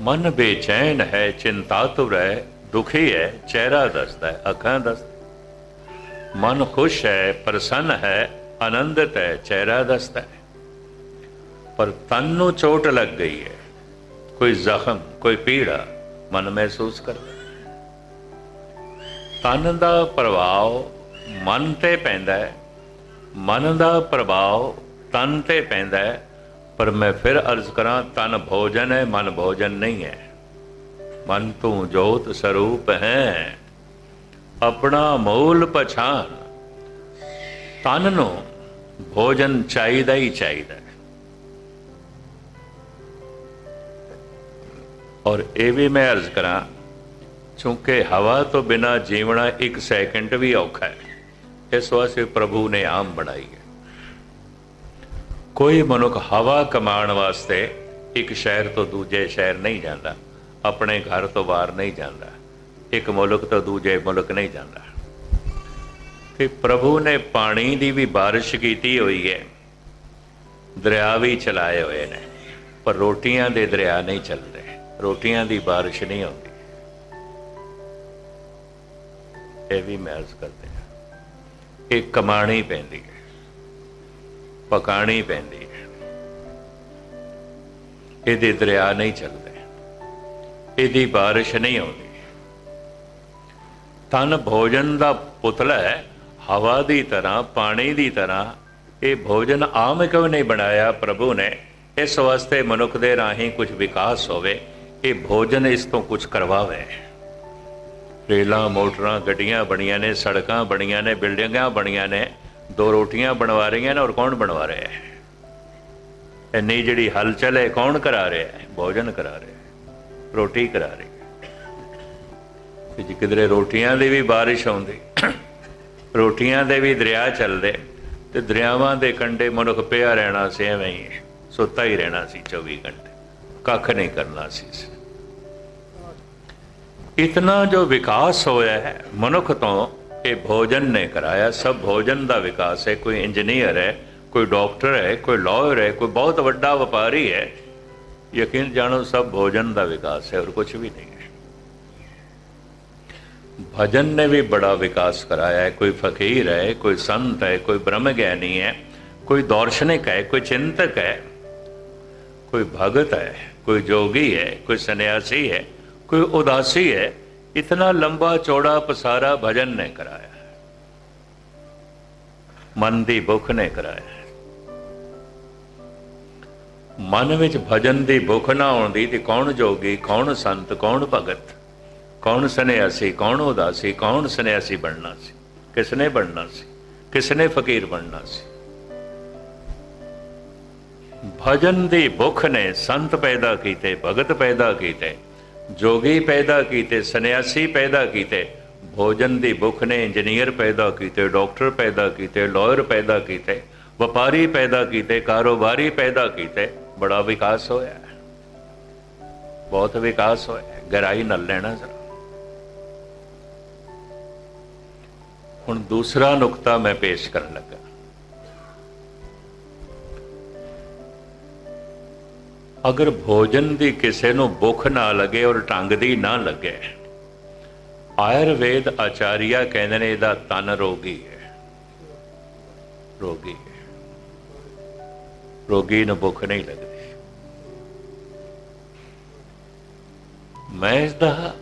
ਮਨ ਬੇਚੈਨ ਹੈ ਚਿੰਤਾਤੁਰ ਹੈ, ਦੁਖੀ ਹੈ, ਚਿਹਰਾ ਦੱਸਦਾ ਹੈ, ਅੱਖਾਂ ਦੱਸਦਾ ਮਨ ਖੁਸ਼ ਹੈ, ਪ੍ਰਸੰਨ ਹੈ, ਆਨੰਦਿਤ ਹੈ, ਚਿਹਰਾ ਦੱਸਦਾ ਹੈ। ਪਰ ਤਨ ਨੂੰ ਚੋਟ ਲੱਗ ਗਈ ਹੈ। ਕੋਈ ਜ਼ਖਮ, ਕੋਈ ਪੀੜਾ ਮਨ ਮਹਿਸੂਸ ਕਰਦਾ ਤਨ ਦਾ ਪ੍ਰਭਾਵ ਮਨ ਤੇ ਪੈਂਦਾ ਹੈ। ਮਨ ਦਾ ਪ੍ਰਭਾਵ ਤਨ ਤੇ ਪੈਂਦਾ ਹੈ। ਪਰ ਮੈਂ ਫਿਰ ਅਰਜ਼ ਕਰਾਂ, ਤਨ ਭੋਜਨ ਹੈ, ਮਨ ਭੋਜਨ ਨਹੀਂ ਹੈ। ਮਨ ਤੂੰ ਜੋਤ ਸਰੂਪ ਹੈ। ਆਪਣਾ ਮੂਲ ਪਛਾਣ। ਤਨ ਨੂੰ ਭੋਜਨ ਚਾਹੀਦਾ ਹੀ ਚਾਹੀਦਾ ਔਰ ਇਹ ਵੀ ਮੈਂ ਅਰਜ਼ ਕਰਾਂ, ਚੂੰਕਿ ਹਵਾ ਤੋਂ ਬਿਨਾ ਜੀਵਣਾ ਇੱਕ ਸੈਕਿੰਡ ਵੀ ਔਖਾ ਹੈ। ਇਸ ਵਾਸਤੇ ਪ੍ਰਭੂ ਨੇ ਆਮ ਬਣਾਈ ਹੈ। ਕੋਈ ਮਨੁੱਖ ਹਵਾ ਕਮਾਉਣ ਵਾਸਤੇ ਇੱਕ ਸ਼ਹਿਰ ਤੋਂ ਦੂਜੇ ਸ਼ਹਿਰ ਨਹੀਂ ਜਾਂਦਾ, ਆਪਣੇ ਘਰ ਤੋਂ ਬਾਹਰ ਨਹੀਂ ਜਾਂਦਾ, ਇੱਕ ਮੁਲਕ ਤੋਂ ਦੂਜੇ ਮੁਲਕ ਨਹੀਂ ਜਾਂਦਾ। ਤੇ ਪ੍ਰਭੂ ਨੇ ਪਾਣੀ ਦੀ ਵੀ ਬਾਰਿਸ਼ ਕੀਤੀ ਹੋਈ ਹੈ, ਦਰਿਆ ਵੀ ਚਲਾਏ ਹੋਏ ਨੇ, ਪਰ ਰੋਟੀਆਂ ਦੇ ਦਰਿਆ ਨਹੀਂ ਚੱਲਦੇ ਰੋਟੀਆਂ ਦੀ ਬਾਰਿਸ਼ ਨਹੀਂ ਆਉਂਦੀ। ਇਹ ਵੀ ਮਹਿਜ਼ ਕਰਦੇ ਆ ਇਹ ਕਮਾਣੀ ਪੈਂਦੀ ਹੈ। ਪਕਾਣੀ ਪੈਂਦੀ ਹੈ। ਇਹਦੇ ਦਰਿਆ ਨਹੀਂ ਚੱਲਦੇ। ਇਹਦੀ ਬਾਰਿਸ਼ ਨਹੀਂ ਆਉਂਦੀ। ਤਨ ਭੋਜਨ ਦਾ ਪੁਤਲਾ ਹੈ, ਹਵਾ ਦੀ ਤਰ੍ਹਾਂ, ਪਾਣੀ ਦੀ ਤਰ੍ਹਾਂ। ਇਹ ਭੋਜਨ ਆਮ ਕਿਉਂ ਨਹੀਂ ਬਣਾਇਆ ਪ੍ਰਭੂ ਨੇ? ਇਸ ਵਾਸਤੇ ਮਨੁੱਖ ਦੇ ਰਾਹੀਂ ਕੁਝ ਵਿਕਾਸ ਹੋਵੇ, ਇਹ ਭੋਜਨ ਇਸ ਤੋਂ ਕੁਝ ਕਰਵਾਵੇ। ਰੇਲਾਂ, ਮੋਟਰਾਂ, ਗੱਡੀਆਂ ਬਣੀਆਂ ਨੇ, ਸੜਕਾਂ ਬਣੀਆਂ ਨੇ, ਬਿਲਡਿੰਗਾਂ ਬਣੀਆਂ ਨੇ। ਦੋ ਰੋਟੀਆਂ ਬਣਵਾ ਰਹੀਆਂ ਨੇ ਔਰ ਕੌਣ ਬਣਵਾ ਰਿਹਾ ਹੈ? ਇੰਨੀ ਜਿਹੜੀ ਹਲਚਲ ਹੈ, ਕੌਣ ਕਰਾ ਰਿਹਾ ਹੈ? ਭੋਜਨ ਕਰਾ ਰਿਹਾ ਹੈ, ਰੋਟੀ ਕਰਾ ਰਹੀ ਤੇ ਜੇ ਕਿਧਰੇ ਰੋਟੀਆਂ ਦੀ ਵੀ ਬਾਰਿਸ਼ ਆਉਂਦੀ, ਰੋਟੀਆਂ ਦੇ ਵੀ ਦਰਿਆ ਚੱਲਦੇ, ਤੇ ਦਰਿਆਵਾਂ ਦੇ ਕੰਢੇ ਮਨੁੱਖ ਪਿਆ ਰਹਿਣਾ ਸੀ, ਐਵੇਂ ਹੀ ਸੁੱਤਾ ਹੀ ਰਹਿਣਾ ਸੀ 24 ਘੰਟੇ। ਕੱਖ ਨਹੀਂ ਕਰਨਾ ਸੀ ਇਤਨਾ ਜੋ ਵਿਕਾਸ ਹੋਇਆ ਹੈ, ਮਨੁੱਖ ਤੋਂ ਇਹ ਭੋਜਨ ਨੇ ਕਰਾਇਆ ਸਭ ਭੋਜਨ ਦਾ ਵਿਕਾਸ ਹੈ ਕੋਈ ਇੰਜੀਨੀਅਰ ਹੈ ਕੋਈ ਡਾਕਟਰ ਹੈ ਕੋਈ ਲਾਇਰ ਹੈ ਕੋਈ ਬਹੁਤ ਵੱਡਾ ਵਪਾਰੀ ਹੈ ਯਕੀਨ ਜਾਣੋ ਸਭ ਭੋਜਨ ਦਾ ਵਿਕਾਸ ਹੈ ਔਰ ਕੁਝ ਵੀ ਨਹੀਂ ਹੈ ਭਜਨ ਨੇ ਵੀ ਬੜਾ ਵਿਕਾਸ ਕਰਾਇਆ ਹੈ ਕੋਈ ਫਕੀਰ ਹੈ ਕੋਈ ਸੰਤ ਹੈ ਕੋਈ ਬ੍ਰਹਮ ਗਿਆਨੀ ਹੈ ਕੋਈ ਦਾਰਸ਼ਨਿਕ ਹੈ ਕੋਈ ਚਿੰਤਕ ਹੈ ਕੋਈ ਭਗਤ ਹੈ ਕੋਈ ਜੋਗੀ ਹੈ ਕੋਈ ਸੰਨਿਆਸੀ ਹੈ ਕੋਈ ਉਦਾਸੀ ਹੈ ਇਤਨਾ ਲੰਬਾ ਚੌੜਾ ਪਸਾਰਾ ਭਜਨ ਨੇ ਕਰਾਇਆ ਮਨ ਦੀ ਭੁੱਖ ਨੇ ਕਰਾਇਆ ਮਨ ਵਿੱਚ ਭਜਨ ਦੀ ਭੁੱਖ ਨਾ ਆਉਂਦੀ ਤੇ ਕੌਣ ਜੋਗੀ ਕੌਣ ਸੰਤ ਕੌਣ ਭਗਤ ਕੌਣ ਸੰਨਿਆਸੀ ਕੌਣ ਉਦਾਸੀ ਕੌਣ ਸੰਨਿਆਸੀ ਬਣਨਾ ਸੀ ਕਿਸਨੇ ਬਣਨਾ ਸੀ ਕਿਸਨੇ ਫਕੀਰ ਬਣਨਾ ਸੀ ਭਜਨ ਦੀ ਭੁੱਖ ਨੇ ਸੰਤ ਪੈਦਾ ਕੀਤੇ ਭਗਤ ਪੈਦਾ ਕੀਤੇ ਜੋਗੀ ਪੈਦਾ ਕੀਤੇ, ਸੰਨਿਆਸੀ ਪੈਦਾ ਕੀਤੇ, ਭੋਜਨ ਦੀ ਭੁੱਖ ਨੇ ਇੰਜੀਨੀਅਰ ਪੈਦਾ ਕੀਤੇ, ਡਾਕਟਰ ਪੈਦਾ ਕੀਤੇ, ਲਾਇਰ ਪੈਦਾ ਕੀਤੇ, ਵਪਾਰੀ ਪੈਦਾ ਕੀਤੇ, ਕਾਰੋਬਾਰੀ ਪੈਦਾ ਕੀਤੇ, ਬੜਾ ਵਿਕਾਸ ਹੋਇਆ। ਬਹੁਤ ਵਿਕਾਸ ਹੋਇਆ। ਗਹਿਰਾਈ ਨਾਲ ਲੈਣਾ ਜ਼ਰਾ। ਹੁਣ ਦੂਸਰਾ ਨੁਕਤਾ ਮੈਂ ਪੇਸ਼ ਕਰਨ ਲੱਗਾ। ਅਗਰ ਭੋਜਨ ਦੀ ਕਿਸੇ ਨੂੰ ਭੁੱਖ ਨਾ ਲੱਗੇ ਔਰ ਢੰਗ ਦੀ ਨਾ ਲੱਗੇ, ਆਯੁਰਵੇਦ ਆਚਾਰੀਆ ਕਹਿੰਦੇ ਨੇ ਇਹਦਾ ਤਨ ਰੋਗੀ ਹੈ। ਰੋਗੀ ਹੈ। ਰੋਗੀ ਨੂੰ ਭੁੱਖ ਨਹੀਂ ਲੱਗਦੀ। ਮੈਂ ਇਸ ਦਾ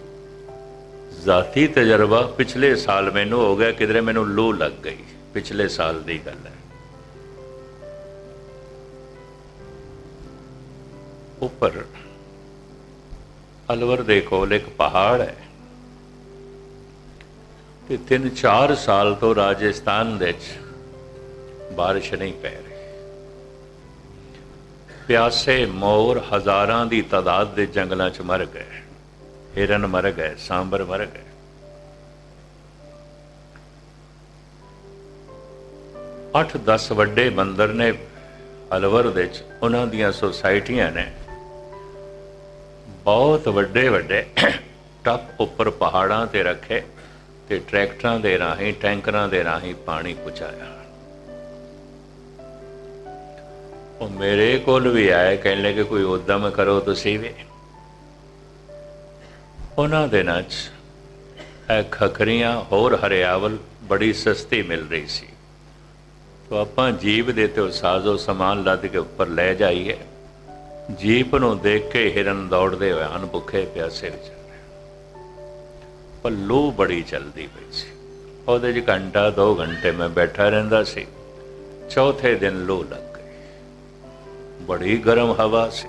ਜ਼ਾਤੀ ਤਜਰਬਾ ਪਿਛਲੇ ਸਾਲ ਮੈਨੂੰ ਹੋ ਗਿਆ, ਕਿਧਰੇ ਮੈਨੂੰ ਲੂ ਲੱਗ ਗਈ, ਪਿਛਲੇ ਸਾਲ ਦੀ ਗੱਲ ਹੈ। ਉੱਪਰ ਅਲਵਰ ਦੇ ਕੋਲ ਇੱਕ ਪਹਾੜ ਹੈ ਤੇ 3-4 ਸਾਲ ਤੋਂ ਰਾਜਸਥਾਨ ਦੇ ਵਿੱਚ بارش ਨਹੀਂ ਪੈ ਰਹੀ ਪਿਆਸੇ ਮੋਰ ਹਜ਼ਾਰਾਂ ਦੀ ਤਾਦਾਦ ਦੇ ਜੰਗਲਾਂ 'ਚ ਮਰ ਗਏ ਹਿਰਨ ਮਰ ਗਏ ਸਾਂਬਰ ਮਰ ਗਏ ਅੱਠ 10 ਵੱਡੇ ਮੰਦਰ ਨੇ ਅਲਵਰ ਦੇ ਵਿੱਚ ਉਹਨਾਂ ਦੀਆਂ ਸੁਸਾਇਟੀਆਂ ਨੇ ਬਹੁਤ ਵੱਡੇ ਵੱਡੇ ਟੱਪ ਉੱਪਰ ਪਹਾੜਾਂ ਤੇ ਰੱਖੇ ਤੇ ਟਰੈਕਟਰਾਂ ਦੇ ਰਾਹੀਂ, ਟੈਂਕਰਾਂ ਦੇ ਰਾਹੀਂ ਪਾਣੀ ਪਹੁੰਚਾਇਆ ਉਹ ਮੇਰੇ ਕੋਲ ਵੀ ਆਏ ਕਹਿਣ ਲੱਗੇ ਕੋਈ ਉਦਮ ਕਰੋ ਤੁਸੀਂ ਵੀ। ਉਹਨਾਂ ਦਿਨਾਂ 'ਚ ਇਹ ਖਖਰੀਆਂ ਹੋਰ ਹਰਿਆਵਲ ਬੜੀ ਸਸਤੀ ਮਿਲ ਰਹੀ ਸੀ। ਤੋ ਆਪਾਂ ਜੀਪ ਦੇ ਤੇ ਸਾਜ਼ੋ ਸਮਾਨ ਲੱਦ ਕੇ ਉੱਪਰ ਲੈ ਜਾਈਏ। ਜੀਪ ਨੂੰ ਦੇਖ ਕੇ ਹਿਰਨ ਦੌੜਦੇ ਹੋਏ ਹਨ ਭੁੱਖੇ ਪਿਆਸੇ ਵਿਚਾਰੇ ਪਰ ਲੂ ਬੜੀ ਚਲਦੀ ਪਈ ਸੀ। ਉਹਦੇ 'ਚ ਘੰਟਾ 2 ਘੰਟੇ ਮੈਂ ਬੈਠਾ ਰਹਿੰਦਾ ਸੀ। ਚੌਥੇ ਦਿਨ ਲੂ ਲੱਗ ਗਈ। ਬੜੀ ਗਰਮ ਹਵਾ ਸੀ।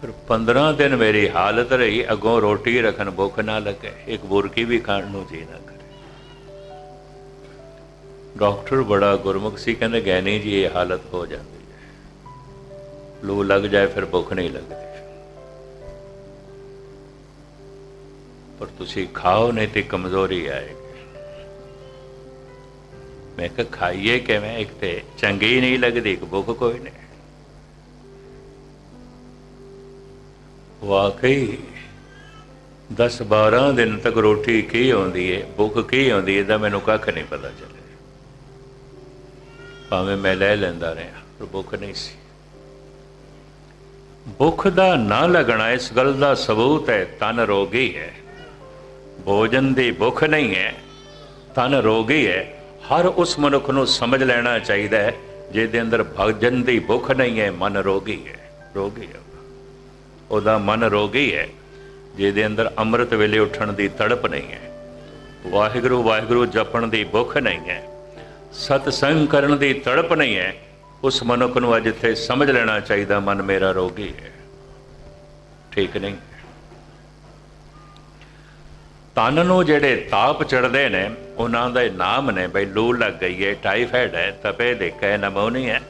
ਫਿਰ 15 ਦਿਨ ਮੇਰੀ ਹਾਲਤ ਰਹੀ। ਅਗੋਂ ਰੋਟੀ ਰੱਖਣ ਭੁੱਖ ਨਾ ਲੱਗੇ। ਇੱਕ ਬੁਰਕੀ ਵੀ ਖਾਣ ਨੂੰ ਜੀ ਨਾ ਕਰੇ। ਡਾਕਟਰ ਬੜਾ ਗੁਰਮੁਖ ਸੀ, ਕਹਿੰਦੇ ਗੈਨੀ ਜੀ, ਇਹ ਹਾਲਤ ਹੋ ਜਾਂਦੀ ਹੈ। ਲੂ ਲੱਗ ਜਾਏ ਫਿਰ ਭੁੱਖ ਨਹੀਂ ਲੱਗਦੀ। ਪਰ ਤੁਸੀਂ ਖਾਓ, ਨਹੀਂ ਤੇ ਕਮਜ਼ੋਰੀ ਆਏਗੀ। ਮੈਂ ਕਿਹਾ, ਖਾਈਏ ਕਿਵੇਂ? ਇੱਕ ਤੇ ਚੰਗੀ ਨਹੀਂ ਲੱਗਦੀ, ਇੱਕ ਭੁੱਖ ਕੋਈ ਨਹੀਂ। ਵਾਕਈ 10 12 ਦਿਨ ਤੱਕ ਰੋਟੀ ਕੀ ਆਉਂਦੀ ਏ? ਭੁੱਖ ਕੀ ਆਉਂਦੀ ਏ? ਤਾਂ ਮੈਨੂੰ ਕੱਖ ਨਹੀਂ ਪਤਾ ਚੱਲਿਆ। ਭਾਵੇਂ ਮੈਂ ਲੈ ਲੈਂਦਾ ਰਿਹਾ, ਪਰ ਭੁੱਖ ਨਹੀਂ ਸੀ। ਭੁੱਖ ਦਾ ਨਾ ਲੱਗਣਾ ਇਸ ਗੱਲ ਦਾ ਸਬੂਤ ਹੈ, ਤਨ ਰੋਗੀ ਹੈ। ਭੋਜਨ ਦੀ ਭੁੱਖ ਨਹੀਂ ਹੈ, ਤਨ ਰੋਗੀ ਹੈ। ਹਰ ਉਸ ਮਨੁੱਖ ਨੂੰ ਸਮਝ ਲੈਣਾ ਚਾਹੀਦਾ ਹੈ, ਜਿਹਦੇ ਅੰਦਰ ਭੋਜਨ ਦੀ ਭੁੱਖ ਨਹੀਂ ਹੈ, ਮਨ ਰੋਗੀ ਹੈ। ਰੋਗੀ ਹੈ ਉਹਦਾ ਮਨ ਰੋਗੀ ਹੈ, ਜਿਹਦੇ ਅੰਦਰ ਅੰਮ੍ਰਿਤ ਵੇਲੇ ਉੱਠਣ ਦੀ ਤੜਪ ਨਹੀਂ ਹੈ। ਵਾਹਿਗੁਰੂ ਵਾਹਿਗੁਰੂ ਜਪਣ ਦੀ ਭੁੱਖ ਨਹੀਂ ਹੈ। ਸਤਸੰਗ ਕਰਨ ਦੀ ਤੜਪ ਨਹੀਂ ਹੈ। ਉਸ ਮਨੁੱਖ ਨੂੰ ਅੱਜ ਇੱਥੇ ਸਮਝ ਲੈਣਾ ਚਾਹੀਦਾ, ਮਨ ਮੇਰਾ ਰੋਗੀ ਹੈ। ਠੀਕ ਨਹੀਂ। ਤਨ ਨੂੰ ਜਿਹੜੇ ਤਾਪ ਚੜਦੇ ਨੇ, ਉਹਨਾਂ ਦੇ ਨਾਮ ਨੇ, ਬਈ ਲੂ ਲੱਗ ਗਈ ਹੈ ਟਾਈਫਾਇਡ ਹੈ, ਤਪੇ ਦੇਖੇ, ਨਮੋਨੀ ਹੈ।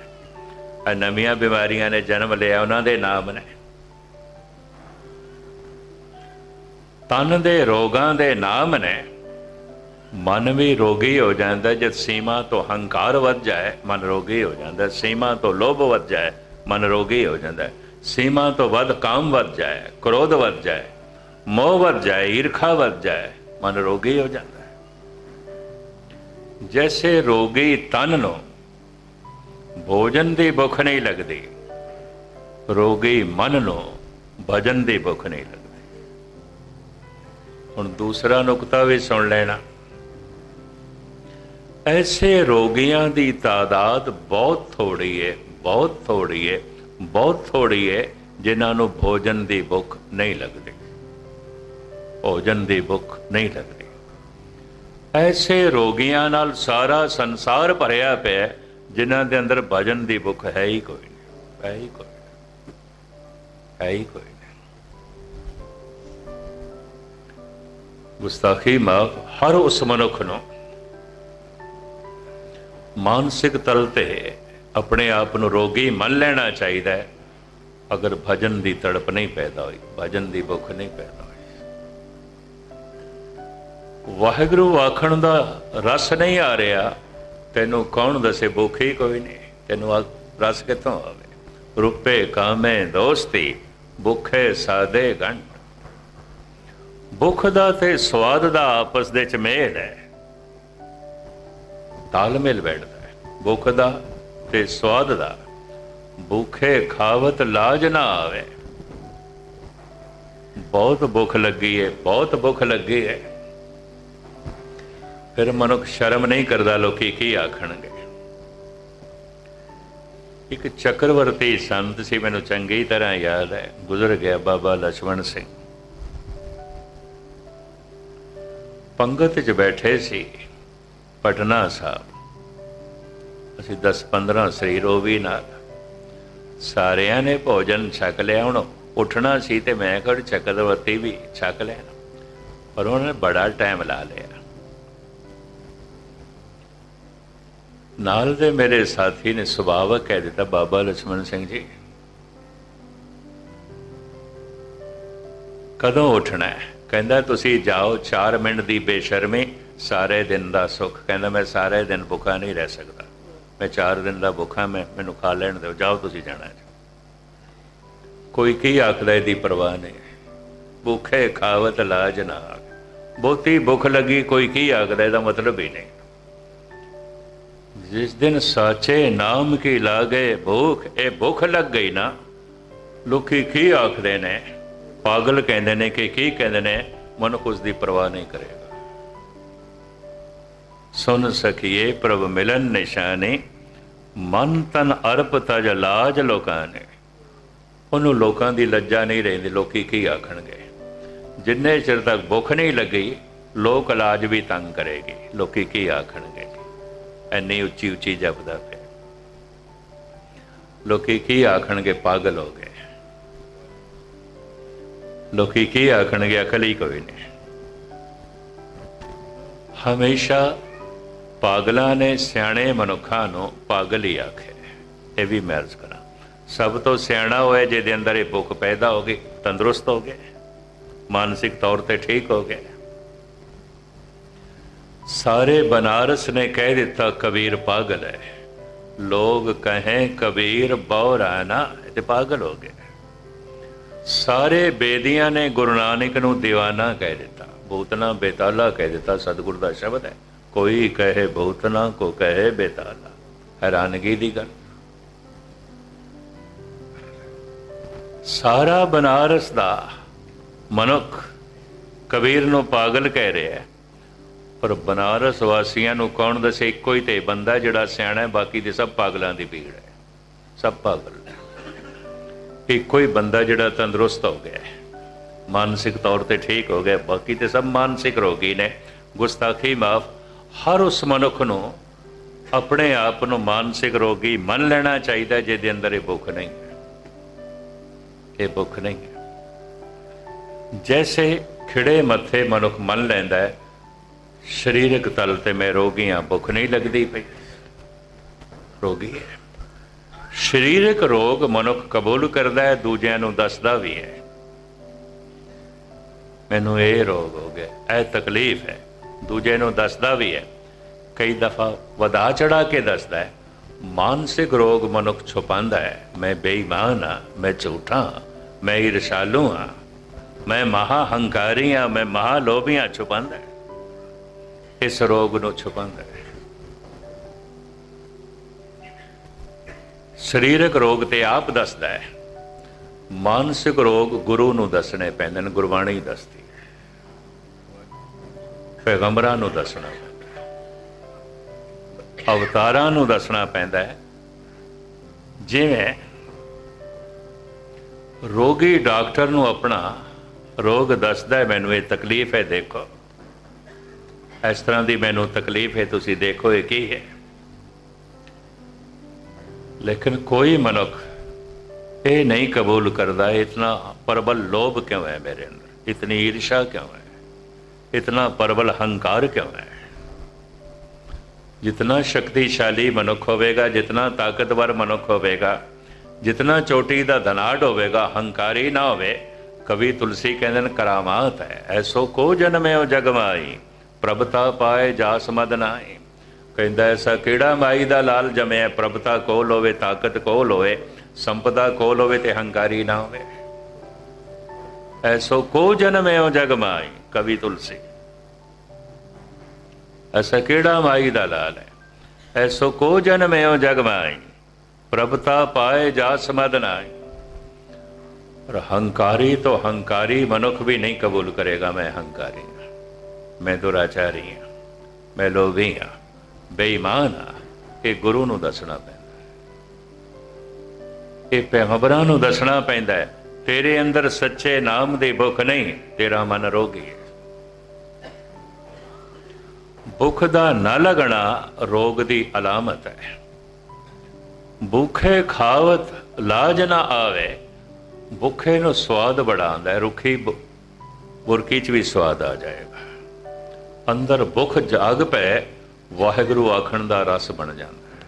ਇਹ ਨਵੀਆਂ ਬਿਮਾਰੀਆਂ ਨੇ ਜਨਮ ਲਿਆ, ਉਹਨਾਂ ਦੇ ਨਾਮ ਨੇ। ਤਨ ਦੇ ਰੋਗਾਂ ਦੇ ਨਾਮ ਨੇ ਮਨ ਵੀ ਰੋਗੀ ਹੋ ਜਾਂਦਾ, ਜਦ ਸੀਮਾ ਤੋਂ ਹੰਕਾਰ ਵੱਧ ਜਾਏ, ਮਨ ਰੋਗੀ ਹੋ ਜਾਂਦਾ, ਸੀਮਾ ਤੋਂ ਲੋਭ ਵੱਧ ਜਾਏ, ਮਨ ਰੋਗੀ ਹੋ ਜਾਂਦਾ। ਸੀਮਾ ਤੋਂ ਵੱਧ ਕਾਮ ਵੱਧ ਜਾਏ, ਕ੍ਰੋਧ ਵੱਧ ਜਾਏ, ਮੋਹ ਵੱਧ ਜਾਏ, ਈਰਖਾ ਵੱਧ ਜਾਏ, ਮਨ ਰੋਗੀ ਹੋ ਜਾਂਦਾ ਹੈ। ਜੈਸੇ ਰੋਗੀ ਤਨ ਨੂੰ ਭੋਜਨ ਦੀ ਭੁੱਖ ਨਹੀਂ ਲੱਗਦੀ, ਰੋਗੀ ਮਨ ਨੂੰ ਭਜਨ ਦੀ ਭੁੱਖ ਨਹੀਂ ਲੱਗਦੀ। ਹੁਣ ਦੂਸਰਾ ਨੁਕਤਾ ਵੀ ਸੁਣ ਲੈਣਾ। ਐਸੇ ਰੋਗੀਆਂ ਦੀ ਤਾਦਾਦ ਬਹੁਤ ਥੋੜੀ ਹੈ ਬਹੁਤ ਥੋੜੀ ਹੈ ਬਹੁਤ ਥੋੜੀ ਹੈ ਜਿਨ੍ਹਾਂ ਨੂੰ ਭੋਜਨ ਦੀ ਭੁੱਖ ਨਹੀਂ ਲੱਗਦੀ। ਭੋਜਨ ਦੀ ਭੁੱਖ ਨਹੀਂ ਲੱਗਦੀ। ਐਸੇ ਰੋਗੀਆਂ ਨਾਲ ਸਾਰਾ ਸੰਸਾਰ ਭਰਿਆ ਪਿਆ, ਜਿਨ੍ਹਾਂ ਦੇ ਅੰਦਰ ਭਜਨ ਦੀ ਭੁੱਖ ਹੈ ਹੀ ਕੋਈ ਨਹੀਂ, ਹੈ ਹੀ ਕੋਈ ਨਹੀਂ, ਹੈ ਹੀ ਕੋਈ ਨਹੀਂ। ਗੁਸਤਾਖੀ ਮਾਫ ਹਰ ਉਸ ਮਨੁੱਖ ਨੂੰ ਮਾਨਸਿਕ ਤਲ ਤੇ ਆਪਣੇ ਆਪ ਨੂੰ ਰੋਗੀ ਮੰਨ ਲੈਣਾ ਚਾਹੀਦਾ ਹੈ। ਅਗਰ ਭਜਨ ਦੀ ਤੜਪ ਨਹੀਂ ਪੈਦਾ ਹੋਈ, ਭਜਨ ਦੀ ਭੁੱਖ ਨਹੀਂ ਪੈਦਾ ਹੋਈ। ਵਾਹਿਗੁਰੂ ਆਖਣ ਦਾ ਰਸ ਨਹੀਂ ਆ ਰਿਹਾ, ਤੈਨੂੰ ਕੌਣ ਦੱਸੇ ਭੁੱਖ ਹੀ ਕੋਈ ਨਹੀਂ, ਤੈਨੂੰ ਰਸ ਕਿੱਥੋਂ ਆਵੇ? ਰੁਪੇ ਕਾਮੇ ਦੋਸਤੀ, ਭੁੱਖੇ ਸਾਦੇ ਗੰਢ। ਭੁੱਖ ਦਾ ਤੇ ਸਵਾਦ ਦਾ ਆਪਸ ਦੇ ਚ ਮੇਲ ਹੈ। ਤਾਲਮੇਲ ਬੈਠਦਾ। ਭੁੱਖ ਦਾ ਤੇ ਸਵਾਦ ਦਾ ਭੁੱਖੇ ਖਾਵਤ ਲਾਜ ਨਾ ਆਵੇ। ਬਹੁਤ ਭੁੱਖ ਲੱਗੀ ਹੈ ਬਹੁਤ ਭੁੱਖ ਲੱਗੀ ਹੈ ਫਿਰ ਮਨੁੱਖ ਸ਼ਰਮ ਨਹੀਂ ਕਰਦਾ, ਲੋਕੀ ਕੀ ਆਖਣਗੇ? ਇੱਕ ਚੱਕਰਵਰਤੀ ਸੰਤ ਸੀ, ਮੈਨੂੰ ਚੰਗੀ ਤਰ੍ਹਾਂ ਯਾਦ ਹੈ, ਗੁਜ਼ਰ ਗਿਆ ਬਾਬਾ ਲਛਮਣ ਸਿੰਘ। ਪੰਗਤ 'ਚ ਬੈਠੇ ਸੀ, ਪਟਨਾ ਸਾਹਿਬ। ਅਸੀਂ 10-15 ਸਰੀਰ ਉਹ ਵੀ ਨਾਲ। ਸਾਰਿਆਂ ਨੇ ਭੋਜਨ ਛਕ ਲਿਆ, ਹੁਣ ਉੱਠਣਾ ਸੀ ਤੇ ਮੈਂ ਕਿਹਾ ਚੱਕਰਵਰਤੀ ਵੀ ਛਕ ਲੈਣਾ। ਪਰ ਉਹਨੇ ਬੜਾ ਟਾਈਮ ਲਾ ਲਿਆ। ਨਾਲ ਦੇ ਮੇਰੇ ਸਾਥੀ ਨੇ ਸੁਭਾਵਕ ਕਹਿ ਦਿੱਤਾ, ਬਾਬਾ ਲక్ష్మణ ਸਿੰਘ ਜੀ, ਕਦੋਂ ਉੱਠਣਾ ਹੈ? ਕਹਿੰਦਾ, ਤੁਸੀਂ ਜਾਓ 4 ਮਿੰਟ ਦੀ ਬੇਸ਼ਰਮੀ, ਸਾਰੇ ਦਿਨ ਦਾ ਸੁੱਖ। ਕਹਿੰਦਾ, ਮੈਂ ਸਾਰੇ ਦਿਨ ਭੁੱਖਾ ਨਹੀਂ ਰਹਿ ਸਕਦਾ। ਮੈਂ 4 ਦਿਨ ਦਾ ਭੁੱਖਾ ਮੈਂ, ਮੈਨੂੰ ਖਾ ਲੈਣ ਦਿਓ, ਜਾਓ ਤੁਸੀਂ ਜਾਣਾ ਕੋਈ ਕੀ ਆਖਦਾ ਇਹਦੀ ਪਰਵਾਹ ਨਹੀਂ। ਭੁੱਖੇ ਖਾਵਤ ਲਾਜ ਨਾ ਬਹੁਤੀ ਭੁੱਖ ਲੱਗੀ, ਕੋਈ ਕੀ ਆਖਦਾ ਇਹਦਾ ਮਤਲਬ ਹੀ ਨਹੀਂ। ਜਿਸ ਦਿਨ ਸਾਚੇ ਨਾਮ ਕੀ ਲਾਗੇ ਭੁੱਖ, ਇਹ ਭੁੱਖ ਲੱਗ ਗਈ ਨਾ। ਲੋਕੀ ਕੀ ਆਖਦੇ ਨੇ? ਪਾਗਲ ਕਹਿੰਦੇ ਨੇ ਕਿ ਕੀ ਕਹਿੰਦੇ ਨੇ? ਮਨੁੱਖ ਉਸ ਦੀ ਪਰਵਾਹ ਨਹੀਂ ਕਰੇ। ਸੁਨ ਸਕੀਏ ਪ੍ਰਭ ਮਿਲਨ ਨਿਸ਼ਾਨੇ, ਮਨ ਤਨ ਅਰਪ ਤਜ ਲਾਜ ਲੋਕਾਂ ਨੇ। ਉਹਨੂੰ ਲੋਕਾਂ ਦੀ ਲੱਜਾ ਨਹੀਂ ਰਹਿੰਦੀ, ਲੋਕੀ ਕੀ ਆਖਣਗੇ? ਜਿੰਨੇ ਚਿਰ ਤੱਕ ਭੁੱਖ ਨਹੀਂ ਲੱਗੀ, ਲੋਕ ਇਲਾਜ ਵੀ ਤੰਗ ਕਰੇਗੀ। ਲੋਕੀ ਕੀ ਆਖਣਗੇ? ਐਨੀ ਉੱਚੀ ਉੱਚੀ ਜਪਦਾ ਪਿਆ। ਲੋਕੀ ਕੀ ਆਖਣਗੇ? ਪਾਗਲ ਹੋ ਗਏ। ਲੋਕੀ ਕੀ ਆਖਣਗੇ? ਅਕਲ ਹੀ ਕੋਈ ਨਹੀਂ। ਹਮੇਸ਼ਾ ਪਾਗਲਾਂ ਨੇ ਸਿਆਣੇ ਮਨੁੱਖਾਂ ਨੂੰ ਪਾਗਲ ਹੀ ਆਖਿਆ। ਇਹ ਵੀ ਮੈਂ ਅਰਜ਼ ਕਰਾਂ। ਸਭ ਤੋਂ ਸਿਆਣਾ ਹੋਇਆ ਜਿਹਦੇ ਅੰਦਰ ਇਹ ਭੁੱਖ ਪੈਦਾ ਹੋ ਗਈ, ਤੰਦਰੁਸਤ ਹੋ ਗਏ, ਮਾਨਸਿਕ ਤੌਰ ਤੇ ਠੀਕ ਹੋ ਗਿਆ ਸਾਰੇ ਬਨਾਰਸ ਨੇ ਕਹਿ ਦਿੱਤਾ, ਕਬੀਰ ਪਾਗਲ ਹੈ। ਲੋਗ ਕਹੇ, ਕਬੀਰ ਬੌਰਾ ਨਾ ਤੇ ਪਾਗਲ ਹੋ ਗਏ। ਸਾਰੇ ਬੇਦੀਆਂ ਨੇ ਗੁਰੂ ਨਾਨਕ ਨੂੰ دیਵਾਨਾ ਕਹਿ ਦਿੱਤਾ ਬੂਤਨਾ ਬੇਤਾਲਾ ਕਹਿ ਦਿੱਤਾ, ਸਤਿਗੁਰ ਦਾ ਸ਼ਬਦ ਹੈ। ਕੋਈ ਕਹੇ ਬਹੁਤ ਨਾ ਕੋ ਕਹੇ ਬੇਤਾਲਾ। ਹੈਰਾਨਗੀ ਦੀ ਗੱਲ। ਸਾਰਾ ਬਨਾਰਸ ਦਾ ਮਨੁੱਖ ਕਬੀਰ ਨੂੰ ਪਾਗਲ ਕਹਿ ਰਿਹਾ ਹੈ। ਪਰ ਬਨਾਰਸ ਵਾਸੀਆਂ ਨੂੰ ਕੌਣ ਦੱਸੇ? ਇੱਕੋ ਹੀ ਤੇ ਬੰਦਾ ਜਿਹੜਾ ਸਿਆਣਾ ਹੈ, ਬਾਕੀ ਦੇ ਸਭ ਪਾਗਲਾਂ ਦੀ ਭੀੜ ਹੈ। ਸਭ ਪਾਗਲ ਨੇ। ਇੱਕੋ ਹੀ ਬੰਦਾ ਜਿਹੜਾ ਤੰਦਰੁਸਤ ਹੋ ਗਿਆ ਹੈ। ਮਾਨਸਿਕ ਤੌਰ ਤੇ ਠੀਕ ਹੋ ਗਿਆ ਬਾਕੀ ਤੇ ਸਭ ਮਾਨਸਿਕ ਰੋਗੀ ਨੇ। ਗੁਸਤਾਖੀ ਮਾਫ ਹਰ ਉਸ ਮਨੁੱਖ ਨੂੰ ਆਪਣੇ ਆਪ ਨੂੰ ਮਾਨਸਿਕ ਰੋਗੀ ਮੰਨ ਲੈਣਾ ਚਾਹੀਦਾ ਜਿਹਦੇ ਅੰਦਰ ਇਹ ਭੁੱਖ ਨਹੀਂ ਹੈ। ਇਹ ਭੁੱਖ ਨਹੀਂ ਹੈ। ਜੈਸੇ ਖਿੜੇ ਮੱਥੇ ਮਨੁੱਖ ਮੰਨ ਲੈਂਦਾ ਹੈ, ਸਰੀਰਕ ਤਲ ਤੇ ਮੈਂ ਰੋਗੀ ਹਾਂ, ਭੁੱਖ ਨਹੀਂ ਲੱਗਦੀ ਪਈ। ਰੋਗੀ ਹੈ। ਸਰੀਰਕ ਰੋਗ ਮਨੁੱਖ ਕਬੂਲ ਕਰਦਾ ਹੈ, ਦੂਜਿਆਂ ਨੂੰ ਦੱਸਦਾ ਵੀ ਹੈ। ਮੈਨੂੰ ਇਹ ਰੋਗ ਹੋ ਗਿਆ, ਇਹ ਤਕਲੀਫ ਹੈ। ਦੂਜੇ ਨੂੰ ਦੱਸਦਾ ਵੀ ਹੈ, ਕਈ ਦਫਾ ਵਧਾ ਚੜਾ ਕੇ ਦੱਸਦਾ ਹੈ, ਮਾਨਸਿਕ ਰੋਗ ਮਨੁੱਖ ਛੁਪਾਉਂਦਾ ਹੈ, ਮੈਂ ਬੇਈਮਾਨ ਹਾਂ, ਮੈਂ ਝੂਠਾ ਮੈਂ ਈਰਸ਼ਾਲੂ ਹਾਂ, ਮੈਂ ਮਹਾ ਹੰਕਾਰੀ ਹਾਂ, ਮੈਂ ਮਹਾ ਲੋਭੀ ਹਾਂ, ਛੁਪਾਉਂਦਾ ਹੈ। ਇਸ ਰੋਗ ਨੂੰ ਛੁਪਾਉਂਦਾ ਹੈ। ਸਰੀਰਕ ਰੋਗ ਤੇ ਆਪ ਦੱਸਦਾ ਹੈ। ਮਾਨਸਿਕ ਰੋਗ ਗੁਰੂ ਨੂੰ ਦੱਸਣੇ ਪੈਂਦੇ ਨੇ, ਗੁਰਬਾਣੀ ਦੱਸਦੀ। ਪੈਗੰਬਰਾਂ ਨੂੰ ਦੱਸਣਾ ਪੈਂਦਾ। ਅਵਤਾਰਾਂ ਨੂੰ ਦੱਸਣਾ ਪੈਂਦਾ ਹੈ। ਜਿਵੇਂ ਰੋਗੀ ਡਾਕਟਰ ਨੂੰ ਆਪਣਾ ਰੋਗ ਦੱਸਦਾ ਹੈ, ਮੈਨੂੰ ਇਹ ਤਕਲੀਫ ਹੈ, ਦੇਖੋ। ਇਸ ਤਰ੍ਹਾਂ ਦੀ ਮੈਨੂੰ ਤਕਲੀਫ ਹੈ, ਤੁਸੀਂ ਦੇਖੋ ਇਹ ਕੀ ਹੈ। ਲੇਕਿਨ ਕੋਈ ਮਨੁੱਖ ਇਹ ਨਹੀਂ ਕਬੂਲ ਕਰਦਾ, ਇਤਨਾ ਪ੍ਰਬਲ ਲੋਭ ਕਿਉਂ ਹੈ ਮੇਰੇ ਅੰਦਰ? ਇਤਨੀ ਈਰਸ਼ਾ ਕਿਉਂ ਹੈ? ਇਤਨਾ ਪ੍ਰਬਲ ਹੰਕਾਰ ਕਿਉਂ ਹੈ ਜਿਤਨਾ ਸ਼ਕਤੀਸ਼ਾਲੀ ਮਨੁੱਖ ਹੋਵੇਗਾ ਜਿਤਨਾ ਤਾਕਤਵਰ ਮਨੁੱਖ ਹੋਵੇਗਾ ਜਿਤਨਾ ਚੋਟੀ ਦਾ ਧਨਾੜ ਹੋਵੇਗਾ ਹੰਕਾਰੀ ਨਾ ਹੋਵੇ ਕਵੀ ਤੁਲਸੀ ਕਹਿੰਦੇ ਨੇ ਕਰਾਮਾਤ ਹੈ ਐਸੋ ਕੋ ਜਨਮਿਓ ਜਗ ਮਾਈ ਪ੍ਰਭਤਾ ਪਾਏ ਜਾਸ ਮਦ ਨਾਈ ਕਹਿੰਦਾ ਐਸਾ ਕਿਹੜਾ ਮਾਈ ਦਾ ਲਾਲ ਜਮਿਆ ਪ੍ਰਭਤਾ ਕੋਲ ਹੋਵੇ ਤਾਕਤ ਕੋਲ ਹੋਵੇ ਸੰਪਦਾ ਕੋਲ ਹੋਵੇ ਤੇ ਹੰਕਾਰੀ ਨਾ ਹੋਵੇ ਐਸੋ ਕੋ ਜਨਮਿਓ ਜਗ ਮਾਈ ਕਵੀ ਤੁਲਸੀ ਐਸਾ ਕਿਹੜਾ ਮਾਈ ਦਾ ਲਾਲ ਹੈ ਐਸੋ ਕੋ ਜਨਮਿਓ ਜਗ ਮਾਈ ਪ੍ਰਭਤਾ ਪਾਏ ਜਾ ਸਮਦ ਪਰ ਹੰਕਾਰੀ ਤੋਂ ਹੰਕਾਰੀ ਮਨੁੱਖ ਵੀ ਨਹੀਂ ਕਬੂਲ ਕਰੇਗਾ ਮੈਂ ਹੰਕਾਰੀ ਹਾਂ ਮੈਂ ਦੁਰਾਚਾਰੀ ਹਾਂ ਮੈਂ ਲੋਭੀ ਹਾਂ ਬੇਈਮਾਨ ਹਾਂ ਇਹ ਗੁਰੂ ਨੂੰ ਦੱਸਣਾ ਪੈਂਦਾ ਇਹ ਪੈਗੰਬਰਾਂ ਨੂੰ ਦੱਸਣਾ ਪੈਂਦਾ ਹੈ ਤੇਰੇ ਅੰਦਰ ਸੱਚੇ ਨਾਮ ਦੀ ਭੁੱਖ ਨਹੀਂ, ਤੇਰਾ ਮਨ ਰੋਗੀ ਹੈ। ਭੁੱਖ ਦਾ ਨਾ ਲੱਗਣਾ ਰੋਗ ਦੀ ਅਲਾਮਤ ਹੈ। ਭੁੱਖੇ ਖਾਵਤ ਲਾਜ ਨਾ ਆਵੇ, ਭੁੱਖੇ ਨੂੰ ਸਵਾਦ ਬੜਾ ਆਉਂਦਾ ਹੈ। ਰੁੱਖੀ ਬੁਰਕੀ 'ਚ ਵੀ ਸਵਾਦ ਆ ਜਾਏਗਾ। ਅੰਦਰ ਭੁੱਖ ਜਾਗ ਪੈ, ਵਾਹਿਗੁਰੂ ਆਖਣ ਦਾ ਰਸ ਬਣ ਜਾਂਦਾ ਹੈ।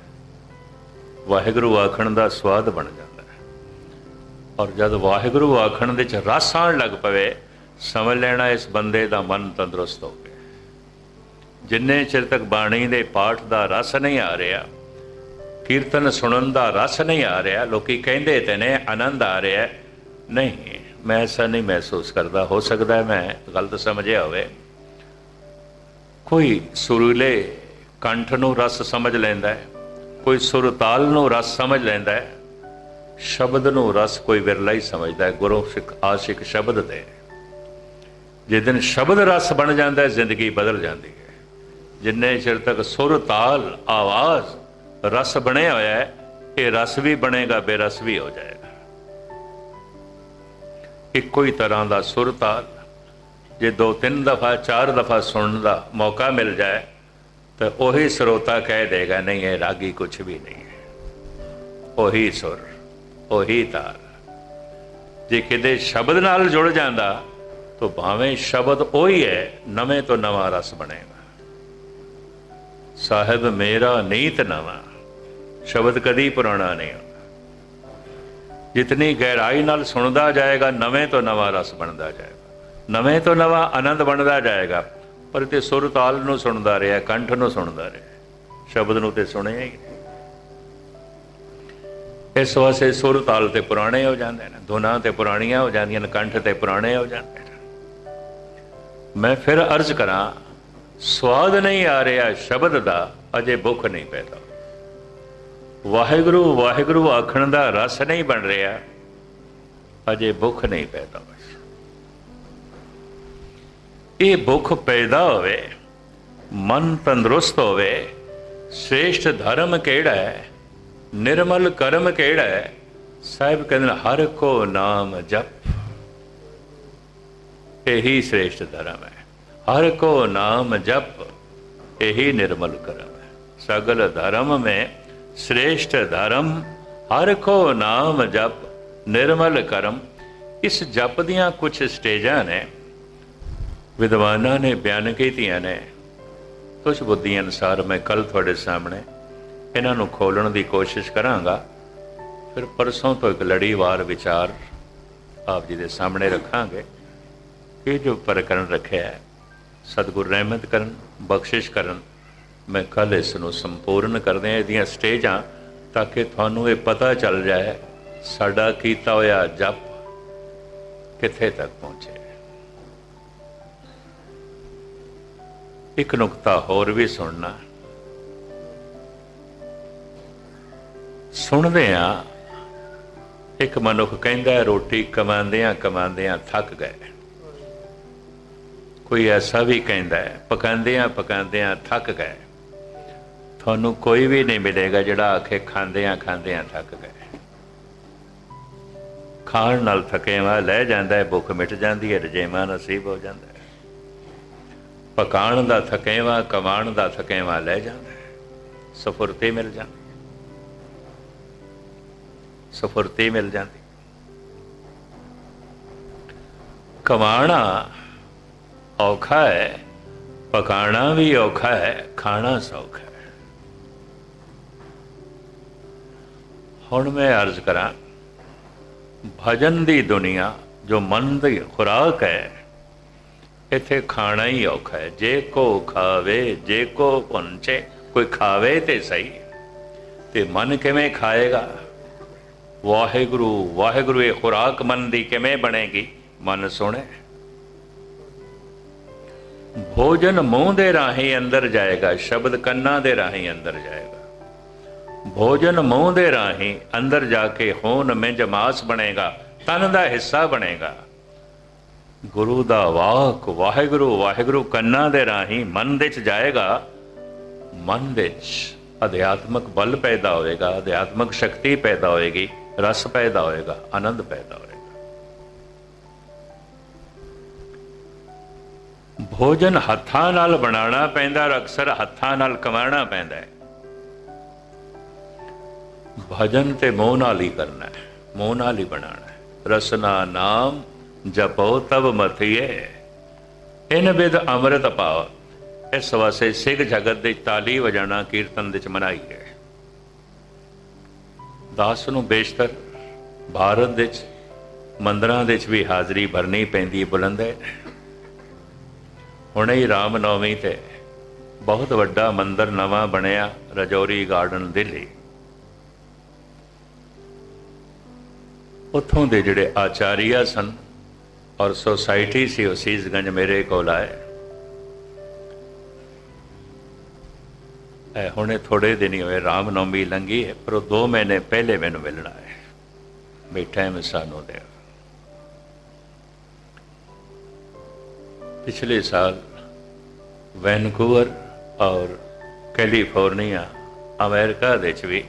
ਵਾਹਿਗੁਰੂ ਆਖਣ ਦਾ ਸਵਾਦ ਬਣ ਜਾਂਦਾ ਔਰ ਜਦ ਵਾਹਿਗੁਰੂ ਆਖਣ ਦੇ ਚ ਰਸ ਆਉਣ ਲੱਗ ਪਵੇ, ਸਮਝ ਲੈਣਾ ਇਸ ਬੰਦੇ ਦਾ ਮਨ ਤੰਦਰੁਸਤ ਹੋ ਗਿਆ। ਜਿੰਨੇ ਚਿਰ ਤੱਕ ਬਾਣੀ ਦੇ ਪਾਠ ਦਾ ਰਸ ਨਹੀਂ ਆ ਰਿਹਾ, ਕੀਰਤਨ ਸੁਣਨ ਦਾ ਰਸ ਨਹੀਂ ਆ ਰਿਹਾ, ਲੋਕੀ ਕਹਿੰਦੇ ਤੇ ਨੇ, ਆਨੰਦ ਆ ਰਿਹਾ। ਨਹੀਂ, ਮੈਂ ਐਸਾ ਨਹੀਂ ਮਹਿਸੂਸ ਕਰਦਾ, ਹੋ ਸਕਦਾ ਮੈਂ ਗਲਤ ਸਮਝਿਆ ਹੋਵੇ। ਕੋਈ ਸੁਰੀਲੇ ਕੰਠ ਨੂੰ ਰਸ ਸਮਝ ਲੈਂਦਾ ਹੈ, ਕੋਈ ਸੁਰ ਤਾਲ ਨੂੰ ਰਸ ਸਮਝ ਲੈਂਦਾ ਹੈ ਸ਼ਬਦ ਨੂੰ ਰਸ ਕੋਈ ਵਿਰਲਾ ਹੀ ਸਮਝਦਾ ਹੈ, ਗੁਰੂ ਸਿੱਖ ਆਸ਼ਿਕ ਸ਼ਬਦ ਦੇ। ਜਿਸ ਦਿਨ ਸ਼ਬਦ ਰਸ ਬਣ ਜਾਂਦਾ ਹੈ, ਜ਼ਿੰਦਗੀ ਬਦਲ ਜਾਂਦੀ ਹੈ। ਜਿੰਨੇ ਚਿਰ ਤੱਕ ਸੁਰ, ਤਾਲ, ਆਵਾਜ਼ ਰਸ ਬਣਿਆ ਹੋਇਆ ਹੈ, ਇਹ ਰਸ ਵੀ ਬਣੇਗਾ, ਬੇਰਸ ਵੀ ਹੋ ਜਾਏਗਾ। ਇੱਕੋ ਹੀ ਤਰ੍ਹਾਂ ਦਾ ਸੁਰ, ਤਾਲ। ਜੇ ਦੋ ਤਿੰਨ ਦਫਾ, ਚਾਰ ਦਫਾ ਸੁਣਨ ਦਾ ਮੌਕਾ ਮਿਲ ਜਾਏ, ਤਾਂ ਉਹੀ ਸਰੋਤਾ ਕਹਿ ਦੇਗਾ, ਨਹੀਂ, ਇਹ ਰਾਗੀ ਕੁਝ ਵੀ ਨਹੀਂ ਹੈ। ਉਹੀ ਸੁਰ। ਉਹੀ ਤਾਰ। ਜੇ ਕਿਤੇ ਸ਼ਬਦ ਨਾਲ ਜੁੜ ਜਾਂਦਾ, ਤਾਂ ਭਾਵੇਂ ਸ਼ਬਦ ਉਹੀ ਹੈ, ਨਵੇਂ ਤੋਂ ਨਵਾਂ ਰਸ ਬਣੇਗਾ। ਸਾਹਿਬ, ਮੇਰਾ ਨੀਤ ਨਵਾਂ, ਸ਼ਬਦ ਕਦੀ ਪੁਰਾਣਾ ਨਹੀਂ ਹੁੰਦਾ। ਜਿਤਨੀ ਗਹਿਰਾਈ ਨਾਲ ਸੁਣਦਾ ਜਾਏਗਾ, ਨਵੇਂ ਤੋਂ ਨਵਾਂ ਰਸ ਬਣਦਾ ਜਾਏਗਾ। ਨਵੇਂ ਤੋਂ ਨਵਾਂ ਆਨੰਦ ਬਣਦਾ ਜਾਏਗਾ, ਪਰ ਤੇ ਸੁਰ ਤਾਲ ਨੂੰ ਸੁਣਦਾ ਰਿਹਾ, ਕੰਠ ਨੂੰ ਸੁਣਦਾ ਰਿਹਾ। ਸ਼ਬਦ ਨੂੰ ਤੇ ਸੁਣਿਆ ਹੀ ਨਹੀਂ। ਇਸ ਵਾਸਤੇ ਸੁਰ ਤਾਲ ਤੇ ਪੁਰਾਣੇ ਹੋ ਜਾਂਦੇ ਨੇ, ਧੁਨਾਂ ਤੇ ਪੁਰਾਣੀਆਂ ਹੋ ਜਾਂਦੀਆਂ ਨੇ, ਕੰਠ ਤੇ ਪੁਰਾਣੇ ਹੋ ਜਾਂਦੇ ਨੇ। ਮੈਂ ਫਿਰ ਅਰਜ਼ ਕਰਾਂ, ਸਵਾਦ ਨਹੀਂ ਆ ਰਿਹਾ ਸ਼ਬਦ ਦਾ, ਅਜੇ ਭੁੱਖ ਨਹੀਂ ਪੈਦਾ। ਵਾਹਿਗੁਰੂ ਵਾਹਿਗੁਰੂ ਆਖਣ ਦਾ ਰਸ ਨਹੀਂ ਬਣ ਰਿਹਾ, ਅਜੇ ਭੁੱਖ ਨਹੀਂ ਪੈਦਾ ਹੋਈ ਇਹ ਭੁੱਖ ਪੈਦਾ ਹੋਵੇ, ਮਨ ਤੰਦਰੁਸਤ ਹੋਵੇ, ਸ੍ਰੇਸ਼ਟ ਧਰਮ ਕਿਹੜਾ ਹੈ? ਨਿਰਮਲ ਕਰਮ ਕਿਹੜਾ ਹੈ ਸਾਹਿਬ ਕਹਿੰਦੇ ਨੇ, ਹਰ ਕੋ ਨਾਮ ਜਪ ਇਹੀ ਸ੍ਰੇਸ਼ਟ ਧਰਮ ਹੈ ਹਰ ਕੋ ਨਾਮ ਜਪ ਇਹੀ ਨਿਰਮਲ ਕਰਮ ਹੈ ਸਗਲ ਧਰਮ में श्रेष्ठ धर्म ਹਰ ਕੋ ਨਾਮ ਜਪ ਨਿਰਮਲ ਕਰਮ ਇਸ ਜਪ ਦੀਆਂ ਕੁਝ ਸਟੇਜਾਂ ਨੇ ਵਿਦਵਾਨਾਂ ਨੇ ਬਿਆਨ ਕੀਤੀਆਂ ਨੇ ਕੁਝ ਬੁੱਧੀਆਂ ਅਨੁਸਾਰ ਮੈਂ ਕੱਲ ਤੁਹਾਡੇ ਸਾਹਮਣੇ ਇਹਨਾਂ ਨੂੰ ਖੋਲਣ ਦੀ ਕੋਸ਼ਿਸ਼ ਕਰਾਂਗਾ, ਫਿਰ ਪਰਸੋਂ ਤੋਂ ਇੱਕ ਲੜੀਵਾਰ ਵਿਚਾਰ ਆਪ ਜੀ ਦੇ ਸਾਹਮਣੇ ਰੱਖਾਂਗੇ ਇਹ ਜੋ ਪ੍ਰਕਰਨ ਰੱਖਿਆ ਹੈ, ਸਤਿਗੁਰ ਰਹਿਮਤ ਕਰਨ, ਬਖਸ਼ਿਸ਼ ਕਰਨ, ਮੈਂ ਕੱਲ ਇਸ ਨੂੰ ਸੰਪੂਰਨ ਕਰਦੇ ਆ ਇਹਦੀਆਂ ਸਟੇਜਾਂ, ਤਾਂ ਕਿ ਤੁਹਾਨੂੰ ਇਹ ਪਤਾ ਚੱਲ ਜਾਏ, ਸਾਡਾ ਕੀਤਾ ਹੋਇਆ ਜਪ ਕਿੱਥੇ ਤੱਕ ਪਹੁੰਚੇ ਇੱਕ ਨੁਕਤਾ ਹੋਰ ਵੀ ਸੁਣਨਾ ਸੁਣਦੇ ਆ, ਇੱਕ ਮਨੁੱਖ ਕਹਿੰਦਾ ਰੋਟੀ ਕਮਾਉਂਦਿਆਂ ਕਮਾਉਂਦਿਆਂ ਥੱਕ ਗਏ। ਕੋਈ ਐਸਾ ਵੀ ਕਹਿੰਦਾ ਹੈ, ਪਕਾਉਂਦਿਆਂ ਪਕਾਉਂਦਿਆਂ ਥੱਕ ਗਏ। ਤੁਹਾਨੂੰ ਕੋਈ ਵੀ ਨਹੀਂ ਮਿਲੇਗਾ ਜਿਹੜਾ ਆਖੇ ਖਾਂਦਿਆਂ ਖਾਂਦਿਆਂ ਥੱਕ ਗਏ। ਖਾਣ ਨਾਲ ਥਕੇਵਾ ਲੈ ਜਾਂਦਾ ਹੈ, ਭੁੱਖ ਮਿਟ ਜਾਂਦੀ ਹੈ, ਰਜੇਵਾ ਨਸੀਬ ਹੋ ਜਾਂਦਾ ਹੈ। ਪਕਾਉਣ ਦਾ ਥਕੇਵਾ, ਕਮਾਉਣ ਦਾ ਥਕੇਵਾ ਲੈ ਜਾਂਦਾ ਹੈ, ਸਫੁਰਤੀ ਮਿਲ ਜਾਂਦੀ ਸਫੁਰਤੀ ਮਿਲ ਜਾਂਦੀ। ਕਮਾਣਾ ਔਖਾ ਹੈ, ਪਕਾਣਾ ਵੀ ਔਖਾ ਹੈ, ਖਾਣਾ ਸੌਖਾ ਹੈ। ਹੁਣ ਮੈਂ ਅਰਜ਼ ਕਰਾਂ, ਭਜਨ ਦੀ ਦੁਨੀਆ ਜੋ ਮਨ ਦੀ ਖੁਰਾਕ ਹੈ, ਇੱਥੇ ਖਾਣਾ ਹੀ ਔਖਾ ਹੈ। ਜੇ ਕੋ ਖਾਵੇ, ਜੇ ਕੋ ਪਹੁੰਚੇ ਕੋਈ ਖਾਵੇ ਤੇ ਸਹੀ ਤੇ ਮਨ ਕਿਵੇਂ ਖਾਏਗਾ? ਵਾਹਿਗੁਰੂ ਵਾਹਿਗੁਰੂ, ਇਹ ਖੁਰਾਕ ਮਨ ਦੀ ਕਿਵੇਂ ਬਣੇਗੀ? ਮਨ ਸੁਣੇ। ਭੋਜਨ ਮੂੰਹ ਦੇ ਰਾਹੀਂ ਅੰਦਰ ਜਾਏਗਾ, ਸ਼ਬਦ ਕੰਨਾਂ ਦੇ ਰਾਹੀਂ ਅੰਦਰ ਜਾਏਗਾ। ਭੋਜਨ ਮੂੰਹ ਦੇ ਰਾਹੀਂ ਅੰਦਰ ਜਾ ਕੇ ਹੋਣ ਮਿੰਜ ਮਾਸ ਬਣੇਗਾ, ਤਨ ਦਾ ਹਿੱਸਾ ਬਣੇਗਾ। ਗੁਰੂ ਦਾ ਵਾਕ ਵਾਹਿਗੁਰੂ ਵਾਹਿਗੁਰੂ ਕੰਨਾਂ ਦੇ ਰਾਹੀਂ ਮਨ ਦੇ ਚ ਜਾਏਗਾ, ਮਨ ਵਿੱਚ ਅਧਿਆਤਮਕ ਬਲ ਪੈਦਾ ਹੋਏਗਾ, ਅਧਿਆਤਮਕ ਸ਼ਕਤੀ ਪੈਦਾ ਹੋਏਗੀ। ਰਸ ਪੈਦਾ ਹੋਏਗਾ, ਆਨੰਦ ਪੈਦਾ ਹੋਏਗਾ। ਭੋਜਨ ਹੱਥਾਂ ਨਾਲ ਬਣਾਉਣਾ ਪੈਂਦਾ ਔਰ ਅਕਸਰ ਹੱਥਾਂ ਨਾਲ ਕਮਾਉਣਾ ਪੈਂਦਾ ਹੈ। ਭਜਨ ਤੇ ਮੋਹ ਨਾਲ ਹੀ ਕਰਨਾ ਹੈ, ਮੋਹ ਨਾਲ ਹੀ ਬਣਾਉਣਾ ਹੈ। ਰਸਨਾ ਨਾਮ ਜਪੋ ਤਬ ਮਥਿਏ। ਇਨ ਬਿਦ ਅੰਮ੍ਰਿਤ ਪਾਓ ਇਸ ਵਾਸਤੇ ਸਿੱਖ ਜਗਤ ਦੇ ਤਾਲੀ ਵਜਾਣਾ ਕੀਰਤਨ ਦੇ ਚ ਮਨਾਈ ਹੈ। ਦਾਸ ਨੂੰ ਬੇਸ਼ਤਰ, ਭਾਰਤ ਵਿੱਚ, ਮੰਦਰਾਂ ਦੇ ਚ ਵੀ ਹਾਜ਼ਰੀ ਭਰਨੀ ਪੈਂਦੀ ਬੁਲੰਦ ਹੈ। ਹੁਣੇ ਹੀ ਰਾਮ ਨਵਮੀ ਤੇ ਬਹੁਤ ਵੱਡਾ ਮੰਦਰ ਨਵਾਂ ਬਣਿਆ ਰਜੌਰੀ ਗਾਰਡਨ ਦਿੱਲੀ ਉੱਥੋਂ ਦੇ ਜਿਹੜੇ ਆਚਾਰੀਆ ਸਨ ਔਰ ਸੋਸਾਇਟੀ ਸੀ ਉਹ ਸੀਸਗੰਜ ਮੇਰੇ ਕੋਲ ਆਏ। ਹੁਣੇ ਥੋੜੇ ਦਿਨ ਹੀ ਹੋਏ ਰਾਮ ਨਵਮੀ ਲੰਗੀ ਹੈ, ਪਰ ਉਹ 2 ਮਹੀਨੇ ਪਹਿਲੇ ਮੈਨੂੰ ਮਿਲਣਾ ਹੈ। ਬੈਠਾ ਮੈਂ ਸਾਨੂੰ ਦੇ। ਪਿਛਲੇ ਸਾਲ ਵੈਨਕੂਵਰ ਔਰ ਕੈਲੀਫੋਰਨੀਆ ਅਮਰੀਕਾ ਦੇ ਵਿੱਚ ਵੀ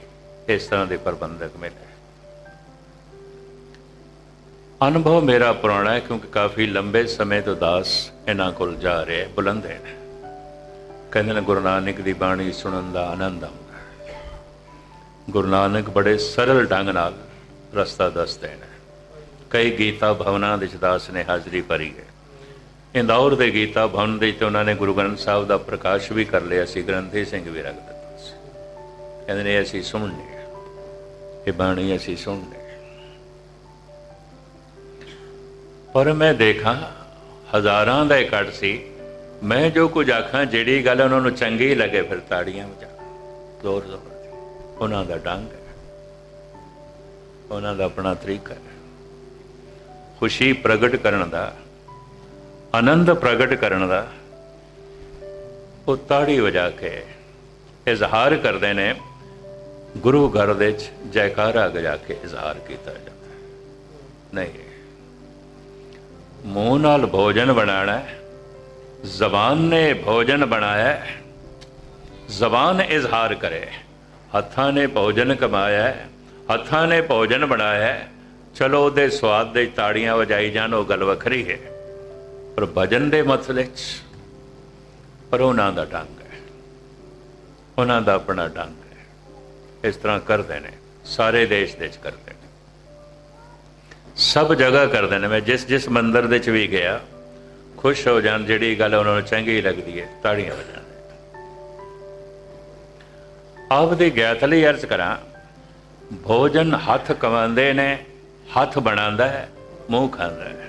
ਇਸ ਤਰ੍ਹਾਂ ਦੇ ਪ੍ਰਬੰਧਕ ਮਿਲੇ। ਅਨੁਭਵ ਮੇਰਾ ਪੁਰਾਣਾ ਹੈ, ਕਿਉਂਕਿ ਕਾਫੀ ਲੰਬੇ ਸਮੇਂ ਤੋਂ ਦਾਸ ਇਹਨਾਂ ਕੋਲ ਜਾ ਰਹੇ ਬੁਲੰਦੇ ਨੇ ਕਹਿੰਦੇ ਨੇ ਗੁਰੂ ਨਾਨਕ ਦੀ ਬਾਣੀ ਸੁਣਨ ਦਾ ਆਨੰਦ ਆਉਂਦਾ ਗੁਰੂ ਨਾਨਕ ਬੜੇ ਸਰਲ ਢੰਗ ਨਾਲ ਰਸਤਾ ਦੱਸਦੇ ਨੇ ਕਈ ਗੀਤਾ ਭਵਨਾਂ ਦੇ ਵਿੱਚ ਦਾਸ ਨੇ ਹਾਜ਼ਰੀ ਭਰੀ ਹੈ। ਇੰਦੌਰ ਦੇ ਗੀਤਾ ਭਵਨ ਦੇ ਵਿੱਚ ਉਹਨਾਂ ਨੇ ਗੁਰੂ ਗ੍ਰੰਥ ਸਾਹਿਬ ਦਾ ਪ੍ਰਕਾਸ਼ ਵੀ ਕਰ ਲਿਆ ਸੀ, ਗ੍ਰੰਥੀ ਸਿੰਘ ਵੀ ਰੱਖ ਦਿੱਤਾ ਸੀ। ਕਹਿੰਦੇ ਨੇ ਅਸੀਂ ਸੁਣਨੇ ਇਹ ਬਾਣੀ ਅਸੀਂ ਸੁਣਨੇ ਪਰ ਮੈਂ ਦੇਖਾਂ, ਹਜ਼ਾਰਾਂ ਦਾ ਇਕੱਠ ਸੀ ਮੈਂ ਜੋ ਕੁਝ ਆਖਾਂ, ਜਿਹੜੀ ਗੱਲ ਉਹਨਾਂ ਨੂੰ ਚੰਗੀ ਲੱਗੇ ਫਿਰ ਤਾੜੀਆਂ ਵਜਾ। ਜ਼ੋਰ ਜ਼ੋਰ। ਉਹਨਾਂ ਦਾ ਡੰਗ ਹੈ। ਉਹਨਾਂ ਦਾ ਆਪਣਾ ਤਰੀਕਾ ਹੈ। ਖੁਸ਼ੀ ਪ੍ਰਗਟ ਕਰਨ ਦਾ, ਆਨੰਦ ਪ੍ਰਗਟ ਕਰਨ ਦਾ, ਉਹ ਤਾੜੀ ਵਜਾ ਕੇ ਇਜ਼ਹਾਰ ਕਰਦੇ ਨੇ। ਗੁਰੂ ਘਰ ਦੇ ਵਿੱਚ ਜੈਕਾਰਾ ਗਜਾ ਕੇ ਇਜ਼ਹਾਰ ਕੀਤਾ ਜਾਂਦਾ ਨਹੀਂ। ਮੂੰਹ ਨਾਲ ਭੋਜਨ ਬਣਾਣਾ ਹੈ। ਜ਼ਬਾਨ ਨੇ ਭੋਜਨ ਬਣਾਇਆ, ਜ਼ਬਾਨ ਇਜ਼ਹਾਰ ਕਰੇ। ਹੱਥਾਂ ਨੇ ਭੋਜਨ ਕਮਾਇਆ, ਹੱਥਾਂ ਨੇ ਭੋਜਨ ਬਣਾਇਆ। ਚਲੋ ਉਹਦੇ ਸਵਾਦ ਦੇ ਤਾੜੀਆਂ ਵਜਾਈ ਜਾਣ, ਉਹ ਗੱਲ ਵੱਖਰੀ ਹੈ। ਪਰ ਭਜਨ ਦੇ ਮਸਲੇ 'ਚ ਪਰ ਉਹਨਾਂ ਦਾ ਢੰਗ ਹੈ। ਉਹਨਾਂ ਦਾ ਆਪਣਾ ਢੰਗ ਹੈ। ਇਸ ਤਰ੍ਹਾਂ ਕਰਦੇ ਨੇ, ਸਾਰੇ ਦੇਸ਼ ਦੇ ਵਿੱਚ ਕਰਦੇ ਨੇ। ਸਭ ਜਗ੍ਹਾ ਕਰਦੇ ਨੇ। ਮੈਂ ਜਿਸ ਜਿਸ ਮੰਦਰ ਦੇ ਚ ਵੀ ਗਿਆ ਖੁਸ਼ ਹੋ ਜਾਣ, ਜਿਹੜੀ ਗੱਲ ਉਹਨਾਂ ਨੂੰ ਚੰਗੀ ਲੱਗਦੀ ਹੈ, ਤਾੜੀਆਂ ਵਜਾਣ। ਆਪ ਦੇ ਗਿਆਤ ਲਈ ਅਰਜ਼ ਕਰਾਂ, ਭੋਜਨ ਹੱਥ ਕਮਾਉਂਦੇ ਨੇ, ਹੱਥ ਬਣਾਉਂਦਾ ਹੈ, ਮੂੰਹ ਖਾਂਦਾ ਹੈ।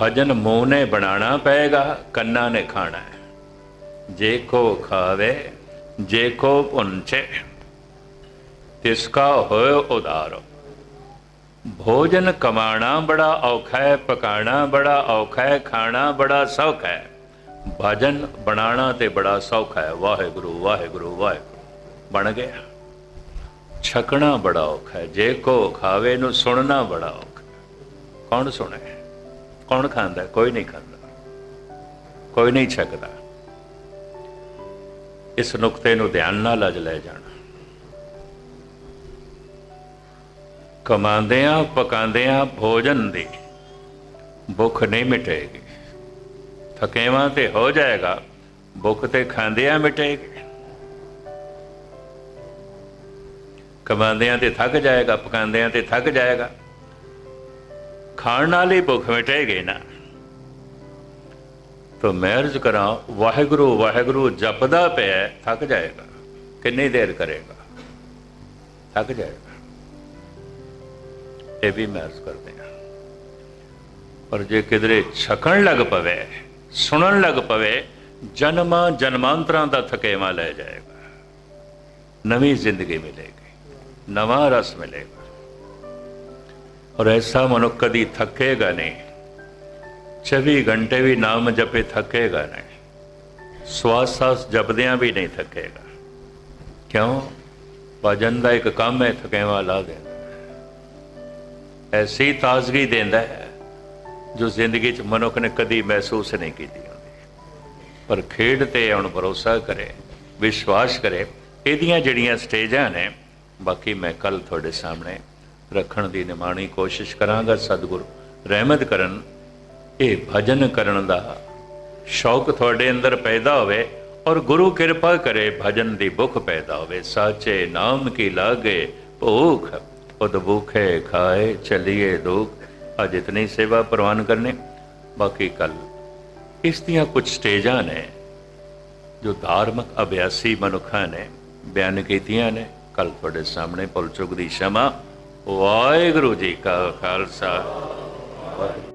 ਭਜਨ ਮੂੰਹ ਨੇ ਬਣਾਉਣਾ ਪਏਗਾ, ਕੰਨਾਂ ਨੇ ਖਾਣਾ ਹੈ। ਜੇ ਕੋ ਖਾਵੇ, ਜੇ ਕੋ ਪੁੰਚੇ ਤਿਸਕਾ ਹੋਏ ਉਦਾਰੋ। ਭੋਜਨ ਕਮਾਣਾ ਬੜਾ ਔਖਾ ਹੈ, ਪਕਾਣਾ ਬੜਾ ਔਖਾ ਹੈ, ਖਾਣਾ ਬੜਾ ਸੌਖਾ ਹੈ। ਭਜਨ ਬਣਾਣਾ ਤੇ ਬੜਾ ਸੌਖਾ ਹੈ। ਵਾਹਿਗੁਰੂ ਵਾਹਿਗੁਰੂ ਵਾਹਿਗੁਰੂ। ਬਣ ਗਿਆ। ਛਕਣਾ ਬੜਾ ਔਖਾ ਹੈ। ਜੇ ਕੋ ਖਾਵੇ ਨੂੰ ਸੁਣਨਾ ਬੜਾ ਔਖਾ ਕੌਣ ਸੁਣੇ? ਕੌਣ ਖਾਂਦਾ? ਕੋਈ ਨਹੀਂ ਖਾਂਦਾ। ਕੋਈ ਨਹੀਂ ਛਕਦਾ। ਇਸ ਨੁਕਤੇ ਨੂੰ ਧਿਆਨ ਨਾਲ ਅਜ ਲੈ ਜਾਣਾ। ਕਮਾਉਂਦਿਆਂ, ਪਕਾਉਂਦਿਆਂ ਭੋਜਨ ਦੀ ਭੁੱਖ ਨਹੀਂ ਮਿਟੇਗੀ। ਥਕੇਵਾਂ ਤੇ ਹੋ ਜਾਏਗਾ, ਭੁੱਖ ਤੇ ਖਾਂਦਿਆਂ ਮਿਟੇਗੀ। ਕਮਾਉਂਦਿਆਂ ਤੇ ਥੱਕ ਜਾਏਗਾ, ਪਕਾਉਂਦਿਆਂ ਤੇ ਥੱਕ ਜਾਏਗਾ। ਖਾਣ ਨਾਲ ਹੀ ਭੁੱਖ ਮਿਟੇਗੀ ਨਾ। ਤੋ ਮੈਂ ਅਰਜ਼ ਕਰਾਂ, ਵਾਹਿਗੁਰੂ ਵਾਹਿਗੁਰੂ ਜਪਦਾ ਪਿਆ, ਥੱਕ ਜਾਏਗਾ, ਕਿੰਨੀ ਦੇਰ ਕਰੇਗਾ? ਥੱਕ ਜਾਏਗਾ। ਇਹ ਵੀ ਮੈਂ ਕਰਦੇ ਹਾਂ। ਪਰ ਜੇ ਕਿਧਰੇ ਛਕਣ ਲੱਗ ਪਵੇ, ਸੁਣਨ ਲੱਗ ਪਵੇ, ਜਨਮਾਂ ਜਨਮਾਂਤਰਾਂ ਦਾ ਥਕੇਵਾ ਲੈ ਜਾਏਗਾ। ਨਵੀਂ ਜ਼ਿੰਦਗੀ ਮਿਲੇਗੀ, ਨਵਾਂ ਰਸ ਮਿਲੇਗਾ। ਔਰ ਐਸਾ ਮਨੁੱਖ ਕਦੀ ਥੱਕੇਗਾ ਨਹੀਂ। 24 ਘੰਟੇ ਵੀ ਨਾਮ ਜਪੇ ਥੱਕੇਗਾ ਨਹੀਂ। ਸਵਾਸ ਸਾਸ ਜਪਦਿਆਂ ਵੀ ਨਹੀਂ ਥੱਕੇਗਾ। ਕਿਉਂ? ਭਜਨ ਦਾ ਇੱਕ ਕੰਮ ਹੈ, ਥਕੇਵਾ ਲਾ ਦੇਣਾ। ਐਸੀ ਤਾਜ਼ਗੀ ਦਿੰਦਾ ਹੈ ਜੋ ਜ਼ਿੰਦਗੀ 'ਚ ਮਨੁੱਖ ਨੇ ਕਦੀ ਮਹਿਸੂਸ ਨਹੀਂ ਕੀਤੀ ਹੁੰਦੀ। ਪਰ ਖੇਡ ਤੇ ਹੁਣ ਭਰੋਸਾ ਕਰੇ, ਵਿਸ਼ਵਾਸ ਕਰੇ, ਇਹਦੀਆਂ ਜਿਹੜੀਆਂ ਸਟੇਜਾਂ ਨੇ, ਬਾਕੀ ਮੈਂ ਕੱਲ ਤੁਹਾਡੇ ਸਾਹਮਣੇ ਰੱਖਣ ਦੀ ਨਿਮਾਣੀ ਕੋਸ਼ਿਸ਼ ਕਰਾਂਗਾ, ਸਤਿਗੁਰ, ਰਹਿਮਤ ਕਰਨ, ਇਹ ਭਜਨ ਕਰਨ ਦਾ ਸ਼ੌਕ ਤੁਹਾਡੇ ਅੰਦਰ ਪੈਦਾ ਹੋਵੇ ਔਰ ਗੁਰੂ ਕਿਰਪਾ ਕਰੇ ਭਜਨ ਦੀ ਭੁੱਖ ਪੈਦਾ ਹੋਵੇ। ਸਾਚੇ ਨਾਮ ਕੀ ਲਾਗੇ ਭੂਖ ਉਦ ਭੂਖੇ ਖਾਏ, ਚਲੀਏ ਦੁਖ ਅੱਜ ਇਤਨੀ ਸੇਵਾ ਪ੍ਰਵਾਨ ਕਰਨੇ। ਬਾਕੀ ਕੱਲ ਇਸ ਦੀਆਂ ਕੁਝ ਸਟੇਜਾਂ ਨੇ, ਜੋ ਧਾਰਮਿਕ ਅਭਿਆਸੀ ਮਨੁੱਖਾਂ ਨੇ ਬਿਆਨ ਕੀਤੀਆਂ ਨੇ। ਕੱਲ ਤੁਹਾਡੇ ਸਾਹਮਣੇ ਭੁੱਲ ਚੁੱਕ ਦੀ ਸ਼ਮਾ। ਵਾਹਿਗੁਰੂ ਜੀ ਕਾ ਖਾਲਸਾ। ਵਾਹਿਗੁਰੂ